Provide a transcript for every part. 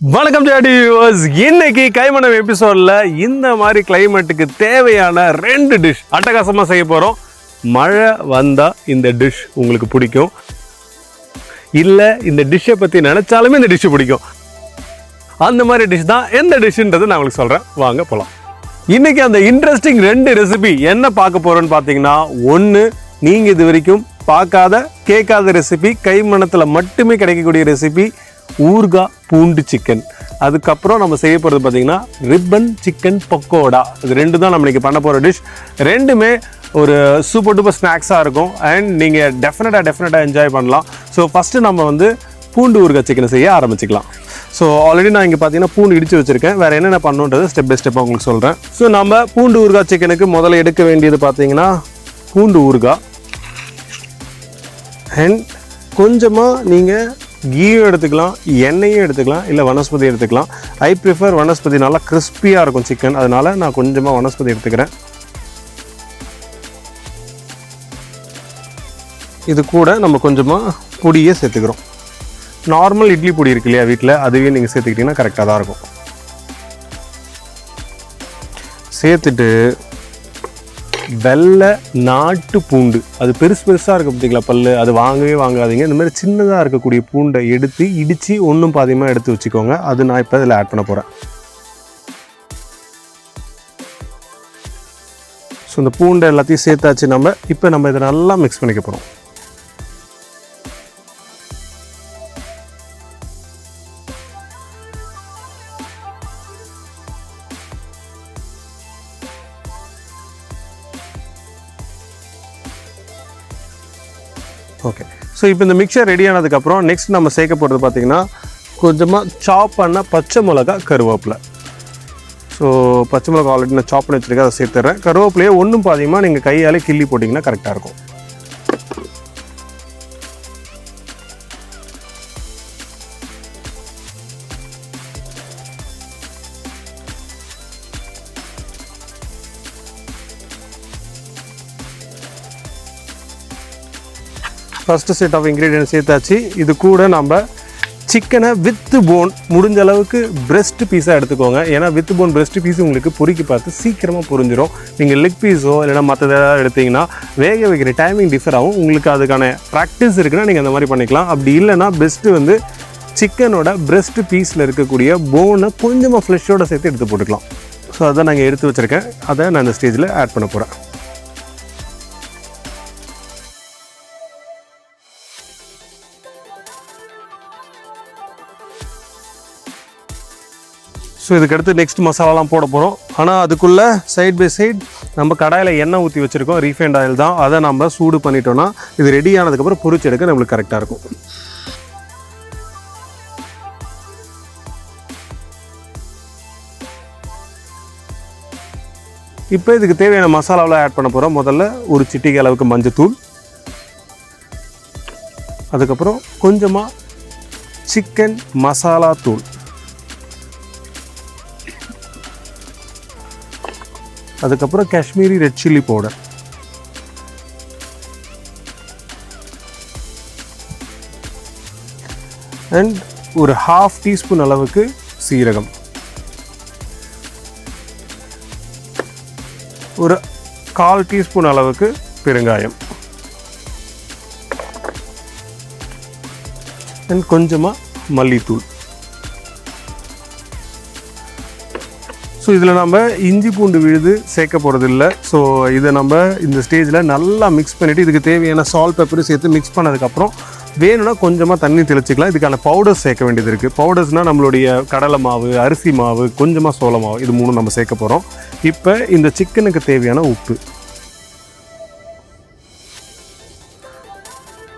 வணக்கம் ஜாடி வியூவர்ஸ் இன்னைக்கு கைமணம் எபிசோடில் இந்த மாதிரி கிளைமேட்டுக்கு தேவையான ரெண்டு டிஷ் அட்டகாசமாக செய்ய போகிறோம் மழை வந்தால் இந்த டிஷ் உங்களுக்கு பிடிக்கும். இல்லை இந்த டிஷ்ஷை பற்றி நினச்சாலுமே இந்த டிஷ்ஷு பிடிக்கும். அந்த மாதிரி டிஷ் தான் எந்த டிஷ்ஷுன்றது நான் உங்களுக்கு சொல்கிறேன் வாங்க போகலாம் இன்றைக்கி அந்த இன்ட்ரெஸ்டிங் ரெண்டு ரெசிபி என்ன பார்க்க போகிறோன்னு பார்த்தீங்கன்னா ஒன்று நீங்கள் இது வரைக்கும் பார்க்காத கேட்காத ரெசிபி கைமணத்தில் மட்டுமே கிடைக்கக்கூடிய ரெசிபி ஊர்கா பூண்டு சிக்கன். அதுக்கப்புறம் நம்ம செய்ய போகிறது பார்த்தீங்கன்னா ரிப்பன் சிக்கன் பக்கோடா. இது ரெண்டு தான் நம்ம இன்னைக்கு பண்ண போகிற டிஷ் ரெண்டுமே ஒரு சூப்பர் டூப்பர் ஸ்நாக்ஸாக இருக்கும். அண்ட் நீங்கள் டெஃபினட்டாக டெஃபினட்டாக என்ஜாய் பண்ணலாம். ஸோ ஃபஸ்ட்டு நம்ம வந்து பூண்டு ஊறுகாய் சிக்கனை செய்ய ஆரம்பிச்சிக்கலாம். ஸோ ஆல்ரெடி நான் இங்கே பார்த்தீங்கன்னா பூண்டு இடித்து வச்சுருக்கேன். வேறு என்னென்ன பண்ணுன்றது ஸ்டெப் பை ஸ்டெப்பாக உங்களுக்கு சொல்கிறேன் ஸோ நம்ம பூண்டு ஊறுகாய் சிக்கனுக்கு முதல்ல எடுக்க வேண்டியது பார்த்தீங்கன்னா பூண்டு ஊறுகாய் அண்ட் கொஞ்சமாக நீங்கள் கீயும் எடுத்துக்கலாம் எண்ணெயும் எடுத்துக்கலாம் இல்லை வனஸ்பதி எடுத்துக்கலாம். I prefer vanaspati. நல்லா கிறிஸ்பியாக இருக்கும் சிக்கன் அதனால் நான் கொஞ்சமாக வனஸ்பதி எடுத்துக்கிறேன். இது கூட நம்ம கொஞ்சமாக பொடியே சேர்த்துக்கிறோம். நார்மல் இட்லி பொடி இருக்கு இல்லையா வீட்டில் அதுவே நீங்கள் சேர்த்துக்கிட்டிங்கன்னா கரெக்டாக தான் இருக்கும். சேர்த்துட்டு வெள்ளை நாட்டு பூண்டு. அது பெருசு பெருசாக இருக்குது பார்த்தீங்களா பல்லு. அது வாங்கவே வாங்காதீங்க. இந்த மாதிரி சின்னதாக இருக்கக்கூடிய பூண்டை எடுத்து இடித்து ஒன்றும் பாதியமாக எடுத்து வச்சுக்கோங்க. அது நான் இப்போ இதில் ஆட் பண்ண போகிறேன் ஸோ இந்த பூண்டை எல்லாத்தையும் சேர்த்தாச்சு நம்ம. இப்போ நம்ம இதை நல்லா மிக்ஸ் பண்ணிக்க போகிறோம் ஓகே ஸோ இப்போ இந்த மிக்சர் ரெடி ஆனதுக்கப்புறம் நெக்ஸ்ட் நம்ம சேர்க்க போகிறது பார்த்தீங்கன்னா கொஞ்சமாக சாப் பண்ண பச்சை மிளகா கருவேப்பிலை. ஸோ பச்சை மிளகா ஆல்ரெடி நான் சாப் பண்ணி வச்சுருக்கேன் அதை சேர்த்துறேன். கருவேப்பிலையே ஒன்றும் பாதியமாக நீங்கள் கையாலே கிள்ளி போட்டிங்கன்னா கரெக்டாக இருக்கும். ஃபஸ்ட்டு செட் ஆஃப் இன்க்ரீடியன்ட் சேர்த்தாச்சு. இது கூட நம்ம சிக்கனை வித்து போன் முடிஞ்ச அளவுக்கு பிரெஸ்ட் பீஸாக எடுத்துக்கோங்க. ஏன்னா வித்து போன் பிரெஸ்ட் பீஸ் உங்களுக்கு பொறுக்கி பார்த்து சீக்கிரமாக புரிஞ்சிடும் நீங்கள் லெக் பீஸோ இல்லைனா மற்ற ஏதாவது எடுத்தீங்கன்னா வேக வைக்கிற டைமிங் டிஃபர் ஆகும். உங்களுக்கு அதுக்கான ப்ராக்டிஸ் இருக்குன்னா நீங்கள் அந்த மாதிரி பண்ணிக்கலாம். அப்படி இல்லைன்னா பெஸ்ட்டு வந்து சிக்கனோட பிரெஸ்ட் பீஸில் இருக்கக்கூடிய போனை கொஞ்சமாக ஃப்ளெஷ்ஷோட சேர்த்து எடுத்து போட்டுக்கலாம். ஸோ அதை நாங்கள் எடுத்து வச்சுருக்கேன். அதை நான் இந்த ஸ்டேஜில் ஆட் பண்ண போகிறேன் ஸோ இதுக்கடுத்து நெக்ஸ்ட் மசாலாலாம் போட போகிறோம் ஆனால் அதுக்குள்ளே சைட் பை சைட் நம்ம கடாயில் எண்ணெய் ஊற்றி வச்சுருக்கோம். ரீஃபைண்ட் ஆயில் தான். அதை நம்ம சூடு பண்ணிட்டோன்னா இது ரெடி ஆனதுக்கப்புறம் பொரிச்சு எடுக்க நம்மளுக்கு கரெக்டாக இருக்கும். இப்போ இதுக்கு தேவையான மசாலாவெலாம் ஆட் பண்ண போகிறோம் முதல்ல ஒரு சிட்டிகை அளவுக்கு மஞ்சத்தூள். அதுக்கப்புறம் கொஞ்சமாக சிக்கன் மசாலா தூள். அதுக்கப்புறம் Kashmiri red chilli powder and ஒரு ஹாஃப் டீஸ்பூன் அளவுக்கு சீரகம். ஒரு கால் டீஸ்பூன் அளவுக்கு பெருங்காயம். அண்ட் கொஞ்சமாக மல்லித்தூள். ஸோ இதில் நம்ம இஞ்சி பூண்டு விழுது சேர்க்க போகிறது இல்லை ஸோ இதை நம்ம இந்த ஸ்டேஜில் நல்லா மிக்ஸ் பண்ணிவிட்டு இதுக்கு தேவையான சால்ட் பெப்பரும் சேர்த்து மிக்ஸ் பண்ணதுக்கப்புறம் வேணும்னா கொஞ்சமாக தண்ணி தெளிச்சிக்கலாம். இதுக்கான பவுடர்ஸ் சேர்க்க வேண்டியது இருக்குது பவுடர்ஸ்னால் நம்மளுடைய கடலை மாவு அரிசி மாவு கொஞ்சமாக சோள மாவு இது மூணும் நம்ம சேர்க்க போகிறோம் இப்போ இந்த சிக்கனுக்கு தேவையான உப்பு.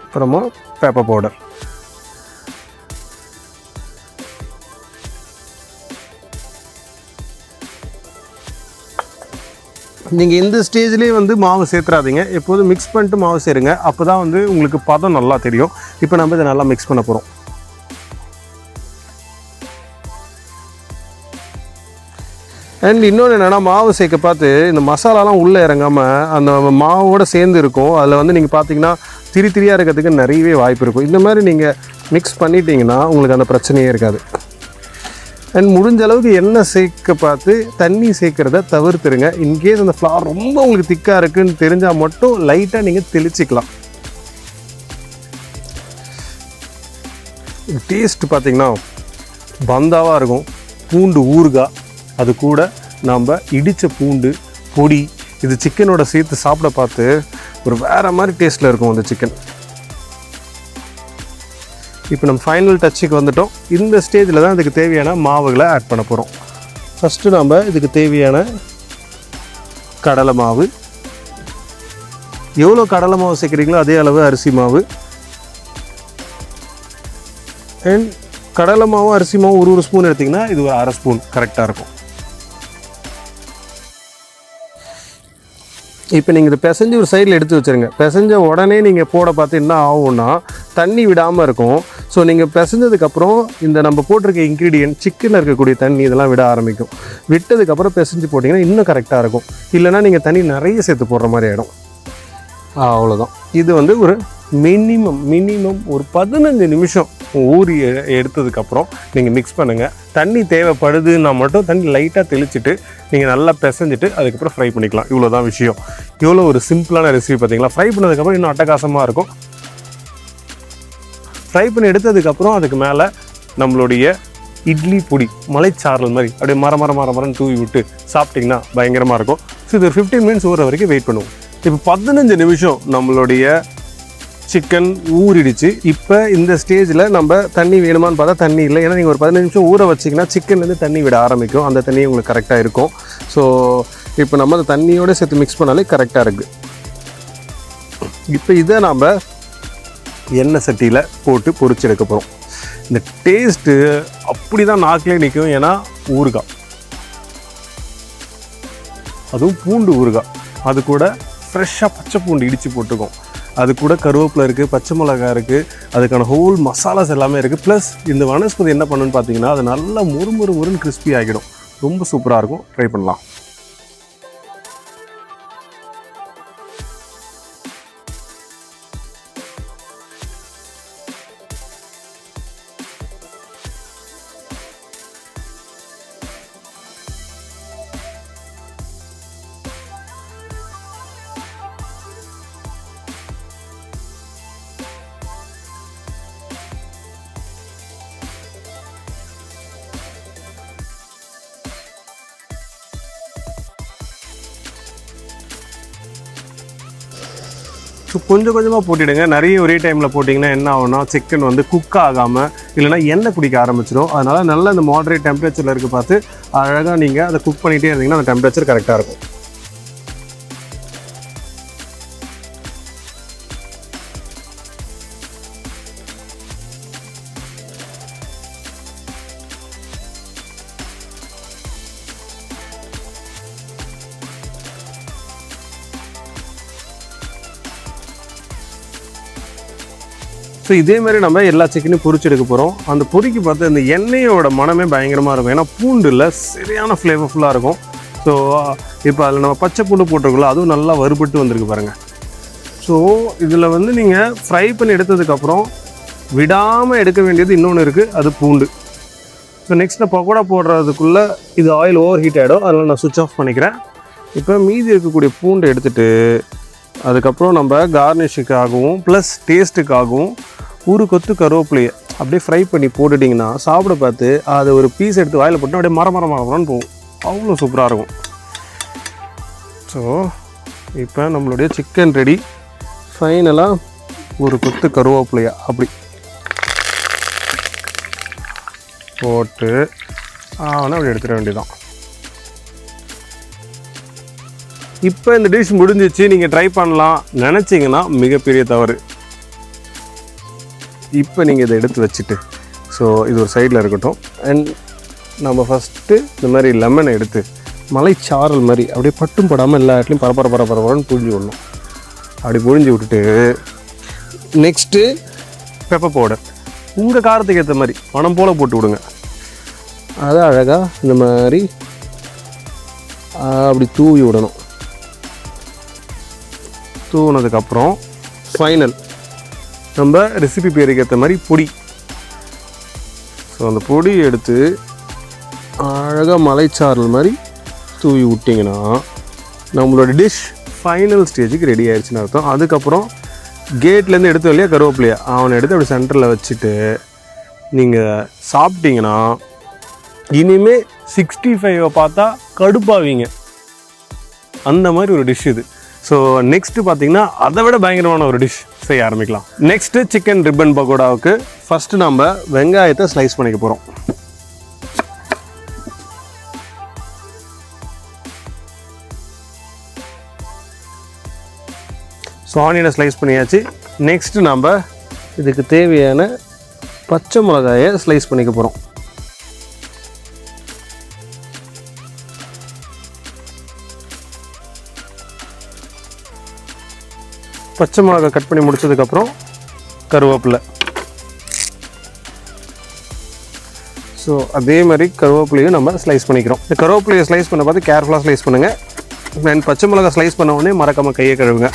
அப்புறமா பேப்பர் பவுடர் நீங்கள் இந்த ஸ்டேஜ்லேயே வந்து மாவு சேர்த்துறாதீங்க. எப்போதும் மிக்ஸ் பண்ணிட்டு மாவு சேருங்க. அப்போ தான் வந்து உங்களுக்கு பதம் நல்லா தெரியும். இப்போ நம்ம இதை நல்லா மிக்ஸ் பண்ண போகிறோம் அண்ட் இன்னொன்று என்னென்னா மாவு சேர்க்க பார்த்து இந்த மசாலாலாம் உள்ளே இறங்காமல் அந்த மாவோட சேர்ந்து இருக்கும். அதில் வந்து நீங்கள் பார்த்தீங்கன்னா திரி திரியாக இருக்கிறதுக்கு நிறையவே வாய்ப்பு இருக்கும். இந்த மாதிரி நீங்கள் மிக்ஸ் பண்ணிட்டீங்கன்னா உங்களுக்கு அந்த பிரச்சனையே இருக்காது. அண்ட் முடிஞ்ச அளவுக்கு எண்ணெய் சேர்க்க பார்த்து தண்ணி சேர்க்கறத தவிர்த்துருங்க. இன்கேஸ் அந்த ஃப்ளார் ரொம்ப உங்களுக்கு திக்காக இருக்குன்னு தெரிஞ்சால் மட்டும் லைட்டாக நீங்கள் தெளிச்சிக்கலாம். டேஸ்ட் பார்த்தீங்கன்னா பந்தாவாக இருக்கும். பூண்டு ஊறுகாய் அது கூட நாம் இடித்த பூண்டு பொடி இது சிக்கனோட சேர்த்து சாப்பிட பார்த்து ஒரு வேறு மாதிரி டேஸ்ட்டில் இருக்கும் அந்த சிக்கன் இப்போ நம்ம ஃபைனல் டச்சுக்கு வந்துட்டோம். இந்த ஸ்டேஜில் தான் இதுக்கு தேவையான மாவுகளை ஆட் பண்ண போகிறோம் ஃபஸ்ட்டு நம்ம இதுக்கு தேவையான கடலை மாவு. எவ்வளோ கடலை மாவு சேர்க்குறீங்களோ அதே அளவு அரிசி மாவு. அண்ட் கடலை மாவும் அரிசி மாவும் ஒரு ஒரு ஸ்பூன் எடுத்திங்கன்னா இது ஒரு அரை ஸ்பூன் கரெக்டாக இருக்கும். இப்போ நீங்கள் இதை பிசைஞ்சு ஒரு சைடில் எடுத்து வச்சுருங்க. பிசைஞ்ச உடனே நீங்கள் போட பார்த்து என்ன ஆகும்னா தண்ணி விடாமல் இருக்கும். ஸோ நீங்கள் பிசைஞ்சதுக்கப்புறம் இந்த நம்ம போட்டிருக்க இன்க்ரீடியன்ட் சிக்கனில் இருக்கக்கூடிய தண்ணி இதெல்லாம் விட ஆரம்பிக்கும். விட்டதுக்கப்புறம் பிசைஞ்சு போட்டிங்கன்னா இன்னும் கரெக்டாக இருக்கும். இல்லைன்னா நீங்கள் தண்ணி நிறைய சேர்த்து போடுற மாதிரி ஆகிடும் அவ்வளோதான் இது வந்து ஒரு மினிமம் மினிமம் ஒரு பதினஞ்சு நிமிஷம் ஊறி எடுத்ததுக்கப்புறம் நீங்கள் மிக்ஸ் பண்ணுங்கள் தண்ணி தேவைப்படுதுன்னா மட்டும் தண்ணி லைட்டாக தெளிச்சுட்டு நீங்கள் நல்லா பிசைஞ்சிட்டு அதுக்கப்புறம் ஃப்ரை பண்ணிக்கலாம். இவ்வளோ தான் விஷயம். இவ்வளோ ஒரு சிம்பிளான ரெசிபி பார்த்தீங்களா? ஃப்ரை பண்ணதுக்கப்புறம் இன்னும் அட்டகாசமாக இருக்கும். ஃப்ரை பண்ணி எடுத்ததுக்கப்புறம் அதுக்கு மேலே நம்மளுடைய இட்லி பொடி மலைச்சாரல் மாதிரி அப்படியே மர மர மர மரம் தூவி விட்டு சாப்பிட்டிங்கன்னா பயங்கரமாக இருக்கும். ஸோ இது ஒரு ஃபிஃப்டீன் மினிட்ஸ் ஊற வரைக்கும் வெயிட் பண்ணுவோம். இப்போ பதினஞ்சு நிமிஷம் நம்மளுடைய சிக்கன் ஊறிடுச்சு. இப்போ இந்த ஸ்டேஜில் நம்ம தண்ணி வேணுமான்னு பார்த்தா தண்ணி இல்லை. ஏன்னா நீங்கள் ஒரு பதினஞ்சு நிமிஷம் ஊற வச்சிங்கன்னா சிக்கன்லேருந்து தண்ணி விட ஆரம்பிக்கும். அந்த தண்ணி உங்களுக்கு கரெக்டாக இருக்கும். ஸோ இப்போ நம்ம அந்த தண்ணியோட சேர்த்து மிக்ஸ் பண்ணாலே கரெக்டாக இருக்குது இப்போ இதை நாம் எண்ணெய் சட்டியில் போட்டு பொறிச்சு எடுக்க போகிறோம் இந்த டேஸ்ட்டு அப்படி தான் நாக்கிலே நிற்கும் ஏன்னா ஊறுகாய். அதுவும் பூண்டு ஊறுகாய். அது கூட ஃப்ரெஷ்ஷாக பச்சை பூண்டு இடித்து போட்டுக்கும். அது கூட கருவேப்பிலை இருக்குது பச்சை மிளகாய் இருக்குது அதுக்கான ஹோல் மசாலாஸ் எல்லாமே இருக்குது ப்ளஸ் இந்த வனஸ்பதி என்ன பண்ணுன்னு பார்த்தீங்கன்னா அது நல்லா முறுமுறு முருன்னு முறுன்னு கிறிஸ்பி ஆகிடும். ரொம்ப சூப்பராக இருக்கும். ட்ரை பண்ணலாம். கொஞ்சம் கொஞ்சமாக போட்டிடுங்க. நிறைய ஒரே டைமில் போட்டிங்கன்னா என்ன ஆகும்னா சிக்கன் வந்து குக் ஆகாமல் இல்லைன்னா எண்ணெய் குடிக்க ஆரம்பிச்சிடும். அதனால் நல்லா இந்த மாடரேட் டெம்பரேச்சரில் இருக்க பார்த்து அழகாக நீங்கள் அதை குக் பண்ணிகிட்டே இருந்தீங்கன்னா அந்த டெம்பரேச்சர் கரெக்டாக இருக்கும். ஸோ இதே மாதிரி நம்ம எல்லா சிக்கனையும் பொரிச்சு எடுக்க போகிறோம் அந்த பொறிக்கு பார்த்து அந்த எண்ணெயோட மனமே பயங்கரமாக இருக்கும். ஏன்னா பூண்டில் சரியான ஃப்ளேவர்ஃபுல்லாக இருக்கும். ஸோ இப்போ அதில் நம்ம பச்சை பூண்டு போட்டிருக்கோம்ல அதுவும் நல்லா வறுபட்டு வந்திருக்கு பாருங்கள் ஸோ இதில் வந்து நீங்கள் ஃப்ரை பண்ணி எடுத்ததுக்கப்புறம் விடாமல் எடுக்க வேண்டியது இன்னொன்று இருக்குது அது பூண்டு. ஸோ நெக்ஸ்ட் நான் பக்கோடா போடுறதுக்குள்ளே இது ஆயில் ஓவர் ஹீட் ஆகிடும் அதனால் நான் சுவிட்ச் ஆஃப் பண்ணிக்கிறேன். இப்போ மீதி இருக்கக்கூடிய பூண்டு எடுத்துகிட்டு அதுக்கப்புறம் நம்ம கார்னிஷுக்காகவும் ப்ளஸ் டேஸ்ட்டுக்காகவும் ஒரு கொத்து கருவேப்பிலையை அப்படியே ஃப்ரை பண்ணி போட்டுட்டிங்கன்னா சாப்பிட பார்த்து அதை ஒரு பீஸ் எடுத்து வாயில் போட்டு அப்படியே மர மர மரம்னு போகும். அவ்வளோ சூப்பராக இருக்கும். ஸோ இப்போ நம்மளுடைய சிக்கன் ரெடி ஃபைனலாக ஒரு கொத்து கருவேப்பிலையா அப்படி போட்டு ஆனால் அப்படி எடுத்துட வேண்டியதான் இப்போ இந்த டிஷ் முடிஞ்சிச்சு. நீங்கள் ட்ரை பண்ணலாம். நினச்சிங்கன்னா மிகப்பெரிய தவறு. இப்போ நீங்கள் இதை எடுத்து வச்சுட்டு ஸோ இது ஒரு சைடில் இருக்கட்டும். அண்ட் நம்ம ஃபஸ்ட்டு இந்த மாதிரி லெமனை எடுத்து மலைச்சாரல் மாதிரி அப்படியே பட்டும் படாமல் எல்லா இடத்துலையும் பரபர பரப்பரன்னு புழிஞ்சு விடணும். அப்படி புழிஞ்சு விட்டுட்டு நெக்ஸ்ட்டு பெப்பர் பவுடர் உங்கள் காரத்துக்கு ஏற்ற மாதிரி பணம் போல் போட்டு விடுங்க. அதை அழகாக இந்த மாதிரி அப்படி தூவி விடணும். தூவினதுக்கப்புறம் ஃபைனல் நம்ம ரெசிபி பேருக்கு ஏற்ற மாதிரி பொடி. ஸோ அந்த பொடி எடுத்து அழகாக மலைச்சாரல் மாதிரி தூவி விட்டிங்கன்னா நம்மளோட டிஷ் ஃபைனல் ஸ்டேஜுக்கு ரெடி ஆயிடுச்சுன்னு அர்த்தம். அதுக்கப்புறம் கேட்லேருந்து எடுத்து இல்லையா கருவேப்பிலையா? அவனை எடுத்து அப்படி சென்டரில் வச்சுட்டு நீங்கள் சாப்பிட்டீங்கன்னா இனிமேல் சிக்ஸ்டி ஃபைவை பார்த்தா கடுப்பாவீங்க. அந்த மாதிரி ஒரு டிஷ் இது. ஸோ நெக்ஸ்ட்டு பார்த்தீங்கன்னா அதை விட பயங்கரமான ஒரு டிஷ் செய்ய ஆரம்பிக்கலாம். நெக்ஸ்ட்டு சிக்கன் ரிப்பன் பக்கோடாவுக்கு ஃபஸ்ட்டு நம்ம வெங்காயத்தை ஸ்லைஸ் பண்ணிக்க போகிறோம் ஸோ ஆனியனை ஸ்லைஸ் பண்ணியாச்சு. நெக்ஸ்ட்டு நம்ம இதுக்கு தேவையான பச்சை மிளகாயை ஸ்லைஸ் பண்ணிக்க போகிறோம் பச்சை மிளகாய் கட் பண்ணி முடிச்சதுக்கப்புறம் கருவேப்பிலை. ஸோ அதே மாதிரி கருவேப்பிலையும் நம்ம ஸ்லைஸ் பண்ணிக்கிறோம். இந்த கருவேப்பிலையை ஸ்லைஸ் பண்ண பார்த்து கேர்ஃபுல்லாக ஸ்லைஸ் பண்ணுங்கள் நான் பச்சை மிளகாய் ஸ்லைஸ் பண்ண உடனே மறக்காமல் கையை கழுவுங்க.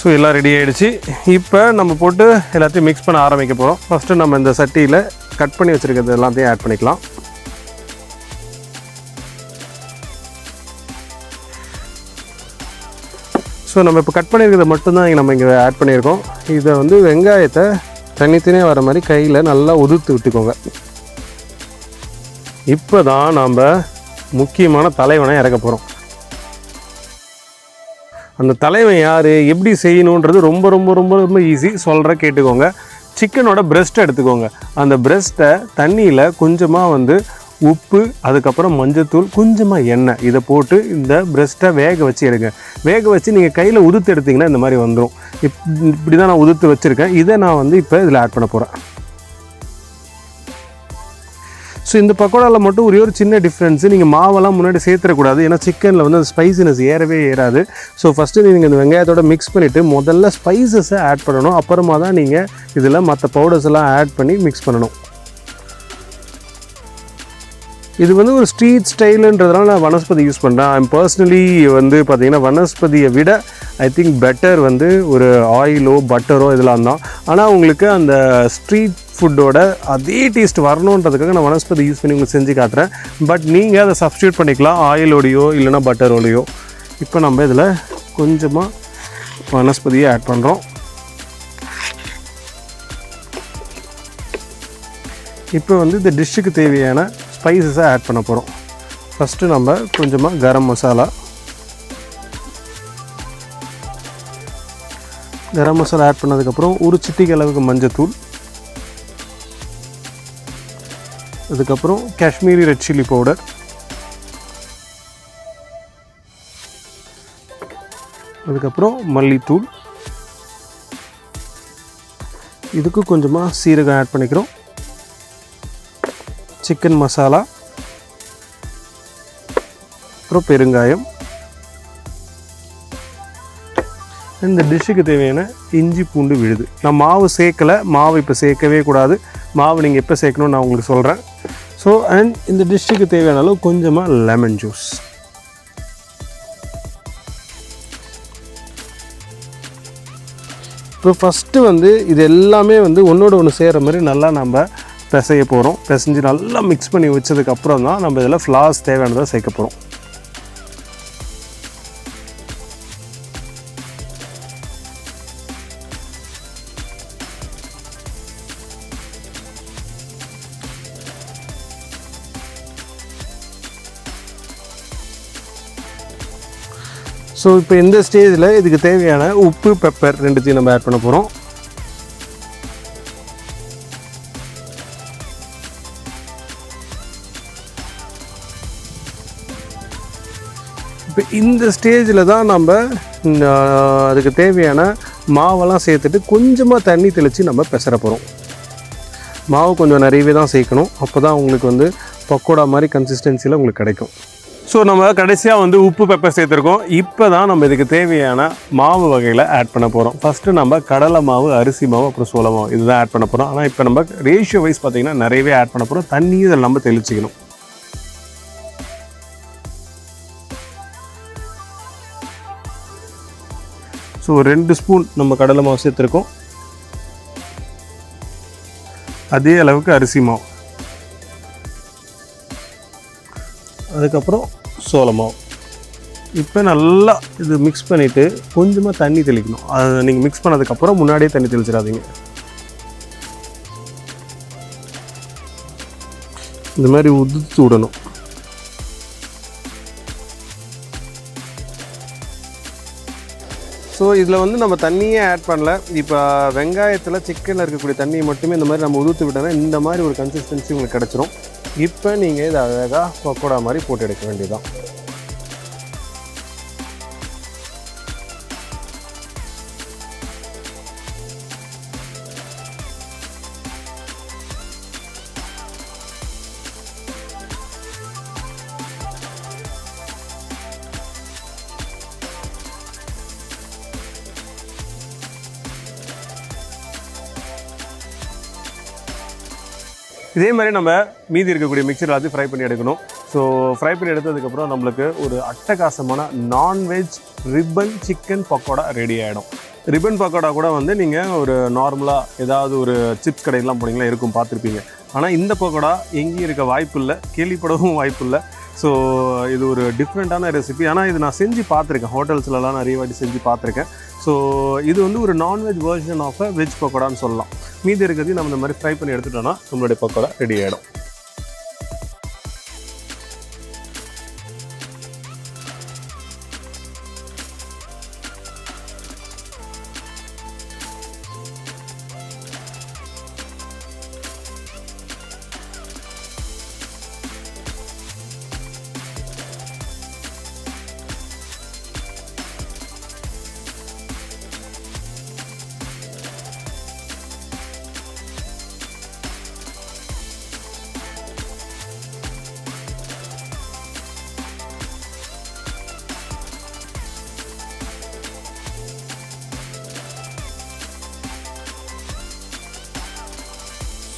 ஸோ எல்லாம் ரெடி ஆகிடுச்சு இப்போ நம்ம போட்டு எல்லாத்தையும் மிக்ஸ் பண்ண ஆரம்பிக்க போகிறோம் ஃபஸ்ட்டு நம்ம இந்த சட்டியில் கட் பண்ணி வச்சுருக்கிறது எல்லாத்தையும் ஆட் பண்ணிக்கலாம். ஸோ நம்ம இப்போ கட் பண்ணியிருக்கிறத மட்டும்தான் இங்கே நம்ம இங்கே ஆட் பண்ணியிருக்கோம். இதை வந்து வெங்காயத்தை தனித்தனியாக வர மாதிரி கையில் நல்லா உதிர்த்து விட்டுக்கோங்க. இப்போ தான் நாம் முக்கியமான தலைவனை இறக்க போகிறோம் அந்த தலைவன் யார் எப்படி செய்யணுன்றது ரொம்ப ரொம்ப ரொம்ப ரொம்ப ஈஸி சொல்கிற கேட்டுக்கோங்க. சிக்கனோட பிரெஸ்ட்டை எடுத்துக்கோங்க. அந்த பிரெஸ்ட்டை தண்ணியில் கொஞ்சமாக வந்து உப்பு அதுக்கப்புறம் மஞ்சத்தூள் கொஞ்சமாக எண்ணெய். இதை போட்டு இந்த பிரஸ்ட்டை வேக வச்சு எடுங்க. வேக வச்சு நீங்கள் கையில் உதுத்து எடுத்தீங்கன்னா இந்த மாதிரி வந்துடும் இப் இப்படி தான் நான் உதுத்து வச்சுருக்கேன். இதை நான் வந்து இப்போ இதில் ஆட் பண்ண போகிறேன் ஸோ இந்த பக்கோடாவில் மட்டும் ஒரே ஒரு சின்ன டிஃப்ரென்ஸு நீங்கள் மாவெல்லாம் முன்னாடி சேர்த்துடக்கூடாது. ஏன்னா சிக்கனில் வந்து அந்த ஸ்பைசினஸ் ஏறவே ஏறாது. ஸோ ஃபஸ்ட்டு நீங்கள் இந்த வெங்காயத்தோட மிக்ஸ் பண்ணிவிட்டு முதல்ல ஸ்பைசஸை ஆட் பண்ணணும். அப்புறமா தான் நீங்கள் இதில் மற்ற பவுடர்ஸ் எல்லாம் ஆட் பண்ணி மிக்ஸ் பண்ணணும். இது வந்து ஒரு ஸ்ட்ரீட் ஸ்டைலுன்றதுனால நான் வனஸ்பதி யூஸ் பண்ணுறேன் ஐம் பர்சனலி வந்து பார்த்திங்கன்னா வனஸ்பதியை விட ஐ திங்க் பெட்டர் வந்து ஒரு ஆயிலோ பட்டரோ இதெல்லாம் தான். ஆனால் உங்களுக்கு அந்த ஸ்ட்ரீட் ஃபுட்டோட அதே டேஸ்ட் வரணுன்றதுக்காக நான் வனஸ்பதி யூஸ் பண்ணி உங்களுக்கு செஞ்சு காட்டுறேன். பட் நீங்கள் அதை சப்ஸ்டியூட் பண்ணிக்கலாம் ஆயிலோடையோ இல்லைனா பட்டரோடையோ இப்போ நம்ம இதில் கொஞ்சமாக வனஸ்பதியை ஆட் பண்ணுறோம் இப்போ வந்து இந்த டிஷ்ஷுக்கு தேவையான ஸ்பைசஸை ஆட் பண்ண போகிறோம் ஃபஸ்ட்டு நம்ம கொஞ்சமாக கரம் மசாலா. கரம் மசாலா ஆட் பண்ணதுக்கப்புறம் ஒரு சிட்டிக்கு அளவுக்கு மஞ்சத்தூள். அதுக்கப்புறம் காஷ்மீரி ரெட் சில்லி பவுடர் அதுக்கப்புறம் மல்லித்தூள். இதுக்கு கொஞ்சமாக சீரகம் ஆட் பண்ணிக்கிறோம். சிக்கன் மசாலா அப்புறம் பெருங்காயம். இந்த டிஷ்ஷுக்கு தேவையான இஞ்சி பூண்டு விழுது. நான் மாவு சேர்க்கலை மாவு இப்போ சேர்க்கவே கூடாது. மாவு நீங்கள் எப்போ சேர்க்கணும்னு நான் உங்களுக்கு சொல்கிறேன் ஸோ அண்ட் இந்த டிஷ்ஷுக்கு தேவையான அளவு கொஞ்சமாக லெமன் ஜூஸ் இப்போ ஃபஸ்ட்டு வந்து இது எல்லாமே வந்து ஒன்றோட ஒன்று சேர்கிற மாதிரி நல்லா நம்ம பிசைய போகிறோம் பிசைஞ்சு நல்லா மிக்ஸ் பண்ணி வச்சதுக்கப்புறம் தான் நம்ம இதில் ஃப்ளார்ஸ் தேவையானதாக சேர்க்க போகிறோம் ஸோ இப்போ இந்த ஸ்டேஜில் இதுக்கு தேவையான உப்பு பெப்பர் ரெண்டுத்தையும் நம்ம ஆட் பண்ண போகிறோம் இந்த ஸ்டேஜில் தான் நம்ம அதுக்கு தேவையான மாவெல்லாம் சேர்த்துட்டு கொஞ்சமாக தண்ணி தெளித்து நம்ம பெசர போகிறோம் மாவு கொஞ்சம் நிறையவே தான் சேர்க்கணும். அப்போ தான் உங்களுக்கு வந்து பக்கோடா மாதிரி கன்சிஸ்டன்சியில் உங்களுக்கு கிடைக்கும். ஸோ நம்ம கடைசியாக வந்து உப்பு பெப்பர் சேர்த்துருக்கோம். இப்போ தான் நம்ம இதுக்கு தேவையான மாவு வகைகளை ஆட் பண்ண போகிறோம் ஃபஸ்ட்டு நம்ம கடலை மாவு அரிசி மாவு அப்புறம் சோள மாவு இதுதான் ஆட் பண்ண போகிறோம் ஆனால் இப்போ நம்ம ரேஷியோ வைஸ் பார்த்திங்கன்னா நிறையவே ஆட் பண்ண போகிறோம் தண்ணியும் இதில் நம்ம தெளிச்சிக்கணும். ஸோ ரெண்டு ஸ்பூன் நம்ம கடலை மாவு சேர்த்துருக்கோம். அதே அளவுக்கு அரிசி மாவு. அதுக்கப்புறம் சோள மாவு. இப்போ நல்லா இது மிக்ஸ் பண்ணிவிட்டு கொஞ்சமாக தண்ணி தெளிக்கணும். அது நீங்கள் மிக்ஸ் பண்ணதுக்கப்புறம் முன்னாடியே தண்ணி தெளிச்சிடாதீங்க. இந்த மாதிரி உதுத்து விடணும். ஸோ இதில் வந்து நம்ம தண்ணியே ஆட் பண்ணல. இப்போ வெங்காயத்தில் சிக்கனில் இருக்கக்கூடிய தண்ணியை மட்டுமே இந்த மாதிரி நம்ம உதுத்து விட்டோம்னா இந்த மாதிரி ஒரு கன்சிஸ்டன்சி உங்களுக்கு கிடச்சிரும். இப்போ நீங்கள் இதை அழகாக பக்கோடா மாதிரி போட்டு எடுக்க வேண்டியதுதான். இதே மாதிரி நம்ம மீதி இருக்கக்கூடிய மிக்சர் எல்லாத்தையும் ஃப்ரை பண்ணி எடுக்கணும். ஸோ ஃப்ரை பண்ணி எடுத்ததுக்கப்புறம் நம்மளுக்கு ஒரு அட்டகாசமான non veg ribbon chicken pakoda ready ஆகிடும் ரிப்பன் பக்கோடா கூட வந்து நீங்கள் ஒரு நார்மலாக ஏதாவது ஒரு சிப்ஸ் கடையெல்லாம் போனீங்களா இருக்கும் பார்த்துருப்பீங்க. ஆனால் இந்த பக்கோடா எங்கேயும் இருக்க வாய்ப்பு இல்லை கேள்விப்படவும் வாய்ப்பு இல்லை. ஸோ இது ஒரு டிஃப்ரெண்ட்டான ரெசிபி ஆனால் இது நான் செஞ்சு பார்த்துருக்கேன். ஹோட்டல்ஸ்லலாம் நிறைய வாட்டி செஞ்சு பார்த்துருக்கேன். ஸோ இது வந்து ஒரு non veg version of a veg பக்கோடான்னு சொல்லலாம். மீதி இருக்கிறதையும் நம்ம இந்த மாதிரி ஃப்ரை பண்ணி எடுத்துட்டோம்னா நம்மளுடைய பக்கோடா ரெடி ஆகிடும்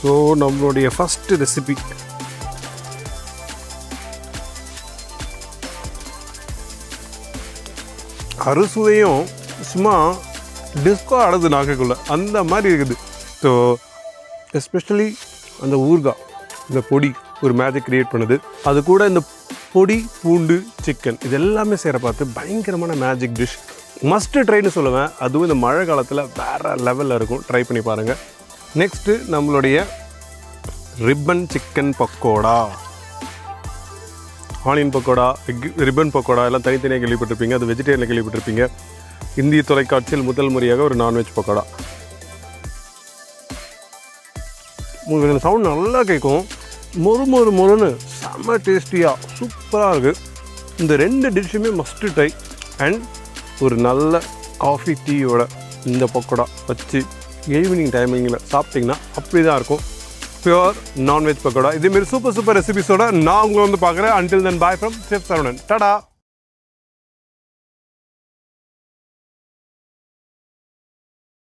ஸோ நம்மளுடைய ஃபஸ்ட்டு ரெசிபி அறுசுவையும் சும்மா டிஸ்கோ ஆடுது நாக்குக்குள்ள. அந்த மாதிரி இருக்குது. ஸோ எஸ்பெஷலி அந்த ஊர்கா இந்த பொடி ஒரு மேஜிக் கிரியேட் பண்ணுது. அது கூட இந்த பொடி பூண்டு சிக்கன் இது எல்லாமே செய்கிற பார்த்து பயங்கரமான மேஜிக் டிஷ் மஸ்ட் ட்ரைன்னு சொல்லுவேன். அதுவும் இந்த மழை காலத்தில் வேறு லெவலில் இருக்கும். ட்ரை பண்ணி பாருங்கள் நெக்ஸ்ட்டு நம்மளுடைய ribbon chicken pakoda onion pakoda egg ribbon pakoda எல்லாம் தனித்தனியாக கேள்விப்பட்டிருப்பீங்க. அது வெஜிடேரியனில் கேள்விப்பட்டிருப்பீங்க. இந்திய தொலைக்காட்சியில் முதல் முறையாக ஒரு நான்வெஜ் பக்கோடா உங்களுக்கு சவுண்ட் நல்லா கேட்கும். மொறு மொறு மொறுன்னு செம்ம டேஸ்டியாக சூப்பராக இருக்குது இந்த ரெண்டு டிஷ்ஷுமே மஸ்ட்டு டை அண்ட் ஒரு நல்ல காஃபி டீயோட இந்த பக்கோடா வச்சு ஈவினிங் டைமிங்கில் சாப்பிட்டிங்கன்னா அப்படி தான் இருக்கும். Pure non veg pakoda. இதேமாரி சூப்பர் சூப்பர் ரெசிபிஸோட நான் உங்களை வந்து பார்க்குறேன். Until then bye from chef Saravanan tata